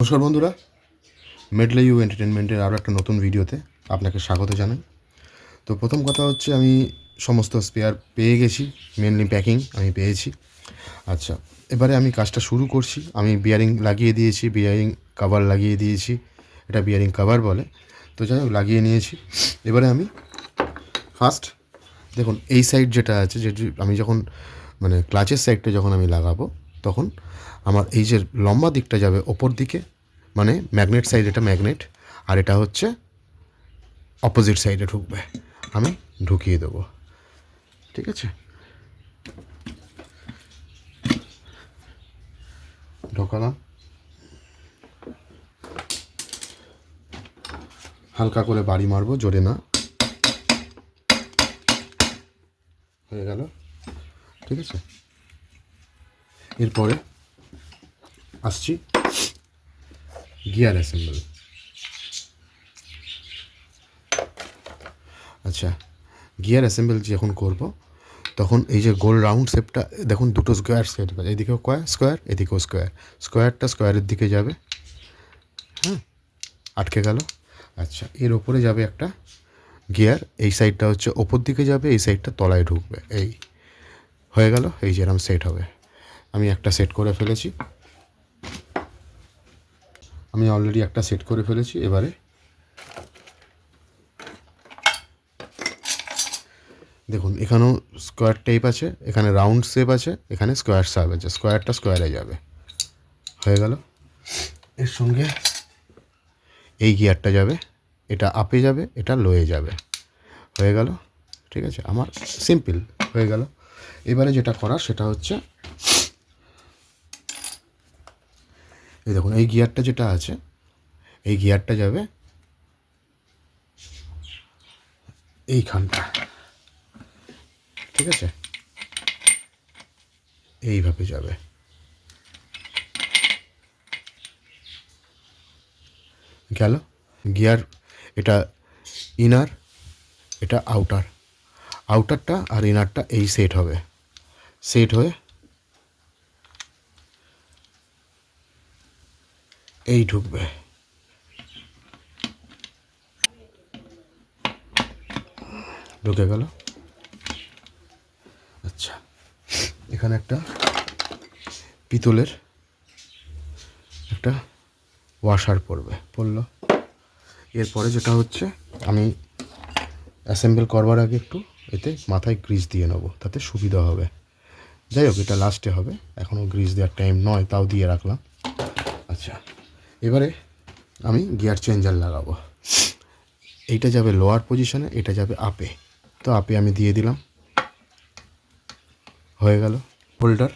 নমস্কার বন্ধুরা মেডলে ইউ এন্টারটেনমেন্টের আরও একটা নতুন ভিডিওতে আপনাকে স্বাগত জানাই। তো প্রথম কথা হচ্ছে আমি সমস্ত স্পেয়ার পেয়ে গেছি মেনলি প্যাকিং আমি পেয়েছি। আচ্ছা এবারে আমি কাজটা শুরু করছি। আমি বিয়ারিং লাগিয়ে দিয়েছি বিয়ারিং কভার লাগিয়ে দিয়েছি, এটা বিয়ারিং কভার বলে। তো যাই হোক, লাগিয়ে নিয়েছি। এবারে আমি ফার্স্ট দেখুন, এই সাইড যেটা আছে যেটি আমি যখন মানে ক্লাচের সাইডটা যখন আমি লাগাবো, তখন আমার এই যে লম্বা দিকটা যাবে, ওপর দিকে মানে ম্যাগনেট সাইড এটা ম্যাগনেট আর এটা হচ্ছে অপোজিট সাইডে ঢুকবে। আমি ঢুকিয়ে দেবো। ঠিক আছে? ঢোকালাম। হালকা করে বাড়ি মারবো, জোরে না। হয়ে গেল। ঠিক আছে? এরপরে আসছি। Gear assemble. আচ্ছা গিয়ার অ্যাসেম্বল যখন করব, তখন এই যে গোল রাউন্ড শেপটা, দেখুন দুটো স্কোয়ার সেট আছে, এদিকেও কয় স্কোয়ার, এদিকেও স্কোয়ার। স্কোয়ারটা স্কোয়ারের দিকে যাবে। হ্যাঁ আটকে গেল। আচ্ছা এর ওপরে যাবে একটা গিয়ার, এই সাইডটা হচ্ছে ওপর দিকে যাবে, এই সাইডটা তলায় ঢুকবে। এই, হয়ে গেল, এই যেরকম সেট হবে। আমি একটা সেট করে ফেলেছি। আমি অলরেডি একটা সেট করে ফেলেছি, এবারে দেখুন, এখানেও স্কোয়ার টাইপ আছে, এখানে রাউন্ড শেপ আছে, এখানে স্কোয়ার শেপ আছে স্কোয়ারটা স্কোয়ারে যাবে। হয়ে গেল? এর সঙ্গে এই গিয়ারটা যাবে, এটা আপে যাবে, এটা লোয়ে যাবে। হয়ে গেল? ঠিক আছে, আমার সিম্পল হয়ে গেল। এবারে যেটা করার, সেটা হচ্ছে এই দেখুন, এই গিয়ারটা যেটা আছে, এই গিয়ারটা যাবে এইখানটা। ঠিক আছে? এইভাবে যাবে। গেল। গিয়ার, এটা ইনার, এটা আউটার। আউটারটা আর ইনারটা এই সেট হবে। সেট হয়ে এই ঢুকবে। ঢুকে গেল। আচ্ছা এখানে একটা পিতলের একটা ওয়াশার পড়বে, পড়ল। এরপরে যেটা হচ্ছে, আমি অ্যাসেম্বল করবার আগে একটু এতে মাথায় গ্রিজ দিয়ে নেব, তাতে সুবিধা হবে। যাই হোক, এটা লাস্টে হবে। এখনও গ্রিজ দেওয়ার টাইম নয়, তাও দিয়ে রাখলাম। আচ্ছা। এবারে আমি গিয়ার চেঞ্জার লাগাবো। এইটা যাবে লোয়ার পজিশনে এটা যাবে আপে তো আপে আমি দিয়ে দিলাম। হয়ে গেল। হোল্ডার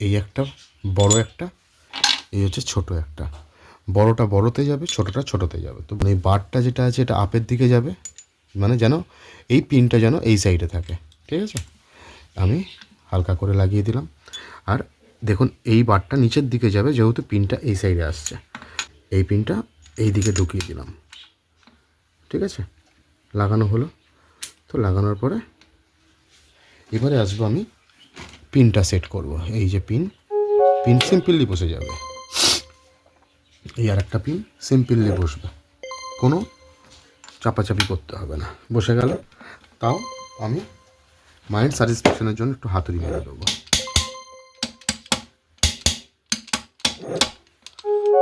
এই একটা, বড় একটা, এই হচ্ছে ছোট একটা। বড়টা বড়তে যাবে, ছোটটা ছোটতে যাবে। তো এই বারটা যেটা আছে, এটা আপের দিকে যাবে। মানে যেন এই পিনটা যেন এই সাইডে থাকে। ঠিক আছে? আমি হালকা করে লাগিয়ে দিলাম। আর দেখুন, এই বারটা নিচের দিকে যাবে, যেহেতু পিনটা এই সাইডে আসছে। এই পিনটা এই দিকে ঢুকিয়ে দিলাম। ঠিক আছে? লাগানো হলো। তো লাগানোর পরে এবারে আসব আমি পিনটা সেট করব। এই যে পিন পিন সিম্পলি বসে যাবে। এই আর একটা পিন সিম্পলি বসবে। কোনো চাপাচাপি করতে হবে না। বসে গেল। তাও আমি মাইন্ড স্যাটিসফ্যাকশনের জন্য একটু হাতুড়ি মেরে দেবো।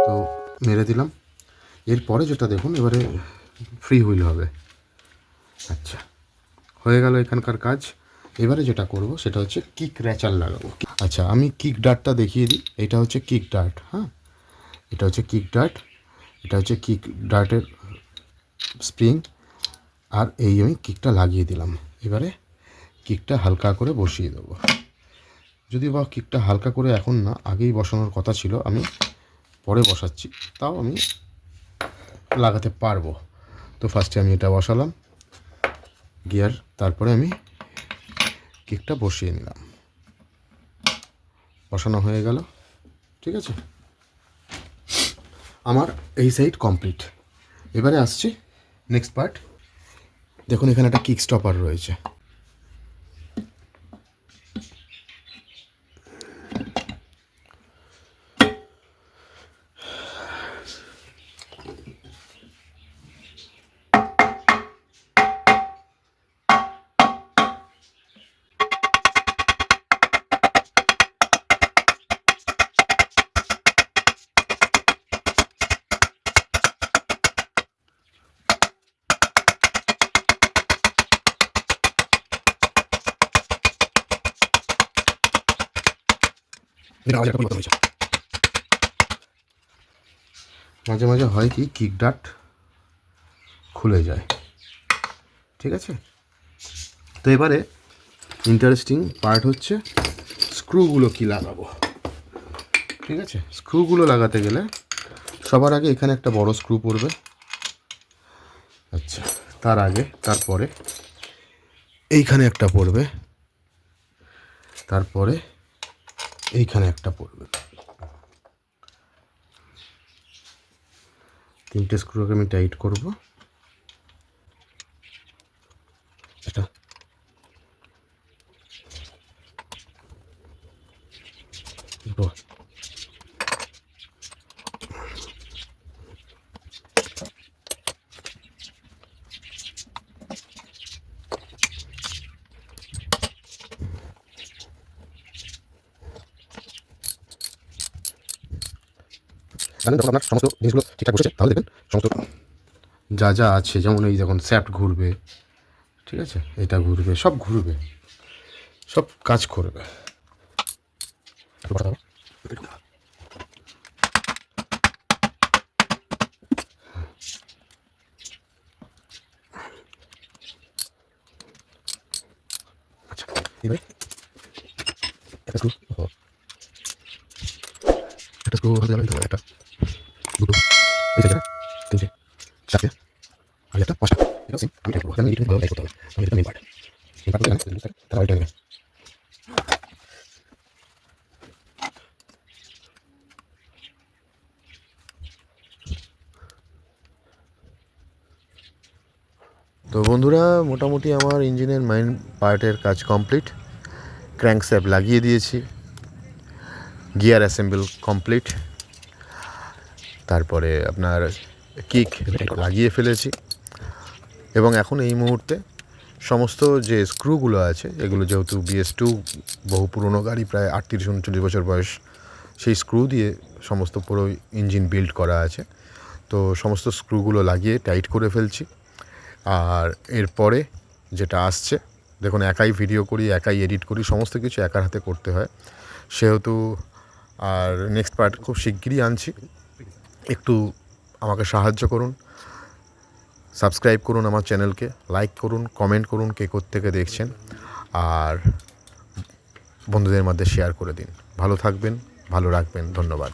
তো মেরে দিলাম। এরপরে যেটা দেখুন, এবারে ফ্রি হুইল হবে। আচ্ছা হয়ে গেল এখানকার কাজ। এবারে যেটা করব, সেটা হচ্ছে কিক র্যাচার লাগাবো। আচ্ছা আমি কিক ডার্টটা দেখিয়ে দিই। এটা হচ্ছে কিক ডার্ট হ্যাঁ? এটা হচ্ছে কিক ডার্ট এটা হচ্ছে কিক ডার্টের স্প্রিং আর এই আমি কিকটা লাগিয়ে দিলাম। এবারে কিকটা হালকা করে বসিয়ে দেবো। যদি বা কিকটা হালকা করে এখন না, আগেই বসানোর কথা ছিল। আমি পরে বসাচ্ছি। তাও আমি লাগাতে পারব। তো ফার্স্টে আমি এটা বসালাম, গিয়ার, তারপরে আমি কেকটা বসিয়ে নিলাম। বসানো হয়ে গেল, ঠিক আছে? আমার এই সাইড কমপ্লিট এবারে আসছি নেক্সট পার্ট দেখুন এখানে একটা কিক স্টপার রয়েছে। মাঝে মাঝে হয় কি কিক ডাট খুলে যায়। ঠিক আছে? তো এবারে ইন্টারেস্টিং পার্ট হচ্ছে স্ক্রুগুলো কি লাগাবো। ঠিক আছে? স্ক্রুগুলো লাগাতে গেলে সবার আগে এখানে একটা বড় স্ক্রু পড়বে। আচ্ছা তার আগে, তারপরে এইখানে একটা পড়বে। তারপরে এইখানে একটা পড়বে। তিনটে স্ক্রুকে আমি টাইট করব এটা দুটো জানেন যখন আপনার সমস্ত জিনিসগুলো ঠিকঠাক বসেছে তাহলে দেখবেন সমস্ত যা যা আছে যেমন এই দেখুন স্যাপ্ট ঘুরবে ঠিক আছে? এটা ঘুরবে সব ঘুরবে সব কাজ করবে। আচ্ছা একটা স্ক্রু একটা স্ক্রু একটা দুটো এই জায়গাটা তিনটে চারটে আর একটা পাঁচটা এটা সেম আমি টাইপ করব আমি এটা ভালো টাইপ করতে হবে আমি এটা মেন পার্ট মেন পার্ট করতে তারা ওইটা নেবে তো বন্ধুরা, মোটামুটি আমার ইঞ্জিনের মেইন পার্টের কাজ কমপ্লিট ক্র্যাঙ্ক স্যাপ লাগিয়ে দিয়েছি। গিয়ার অ্যাসেম্বল কমপ্লিট তারপরে আপনার কিক লাগিয়ে ফেলেছি। এবং এখন এই মুহূর্তে সমস্ত যে স্ক্রুগুলো আছে, এগুলো যেহেতু বিএস টু বহু পুরনো গাড়ি, প্রায় আটত্রিশ উনচল্লিশ বছর বয়স, সেই স্ক্রু দিয়ে সমস্ত পুরো ইঞ্জিন বিল্ড করা আছে। তো সমস্ত স্ক্রুগুলো লাগিয়ে টাইট করে ফেলছি। আর এরপরে যেটা আসছে, দেখুন একাই ভিডিও করি, একাই এডিট করি, সমস্ত কিছু একার হাতে করতে হয়। সেহেতু আর নেক্সট পার্ট খুব শিগগিরই আনছি। একটু আমাকে সাহায্য করুন। সাবস্ক্রাইব করুন আমার চ্যানেলকে লাইক করুন কমেন্ট করুন কে থেকে দেখছেন। আর বন্ধুদের মধ্যে শেয়ার করে দিন। ভালো থাকবেন, ভালো রাখবেন, ধন্যবাদ।